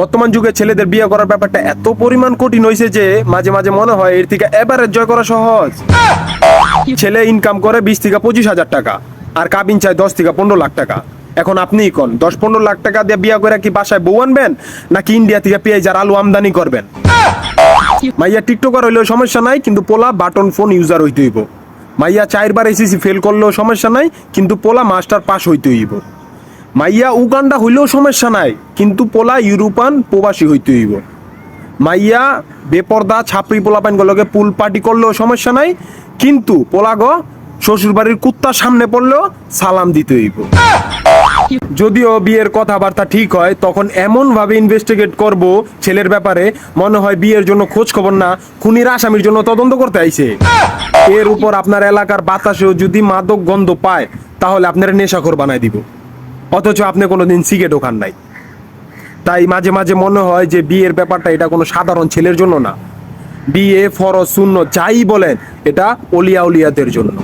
বর্তমান যুগে ছেলেদের বিয়ে করার ব্যাপারটা এত পরিমাণ কঠিন হয়েছে যে মাঝে মাঝে মনে হয় এর থেকে এবারে জয় করা সহজ। ছেলে ইনকাম করে বিশ থেকে পঁচিশ হাজার টাকা, আর কাবিন চায় দশ থেকে পনেরো লাখ টাকা। এখন আপনিই কন, দশ পনেরো লাখ টাকা দিয়ে বিয়ে করে কি বাসায় বউ আনবেন, নাকি ইন্ডিয়া থেকে পেঁয়াজ আর আলু আমদানি করবেন? মাইয়া টিকটকার হইলেও সমস্যা নাই, কিন্তু পোলা বাটন ফোন ইউজার হইতে হইব। মাইয়া চারবার এসিসি ফেল করলেও সমস্যা নাই, কিন্তু পোলা মাস্টার পাস হইতে হইব। মাইয়া উগান্ডা হইলেও সমস্যা নাই, কিন্তু পোলা ইউরোপান প্রবাসী হইতে হইব। মাইয়া বেপর্দা ছাপড়ি পোলাপাইন গুলোকে পুল পার্টি করলেও সমস্যা নাই, কিন্তু পোলাগ শ্বশুর বাড়ির কুত্তার সামনে পড়লেও সালাম দিতে হইব। যদিও বিয়ের কথাবার্তা ঠিক হয়, তখন এমন ভাবে ইনভেস্টিগেট করব ছেলের ব্যাপারে, মনে হয় বিয়ের জন্য খোঁজ খবর না, খুনির আসামির জন্য তদন্ত করতে আইছে। এর উপর আপনার এলাকার বাতাসেও যদি মাদক গন্ধ পায়, তাহলে আপনার নেশাখোর বানাই দিব। অথচ আপনি কোনো দিন সিগারেটও খান নাই। তাই মাঝে মাঝে মনে হয় যে বিয়ের ব্যাপারটা এটা কোনো সাধারণ ছেলের জন্য না। বিয়ে ফরজ শূন্য যাই বলেন এটা অলিয়া উলিয়াদের জন্য।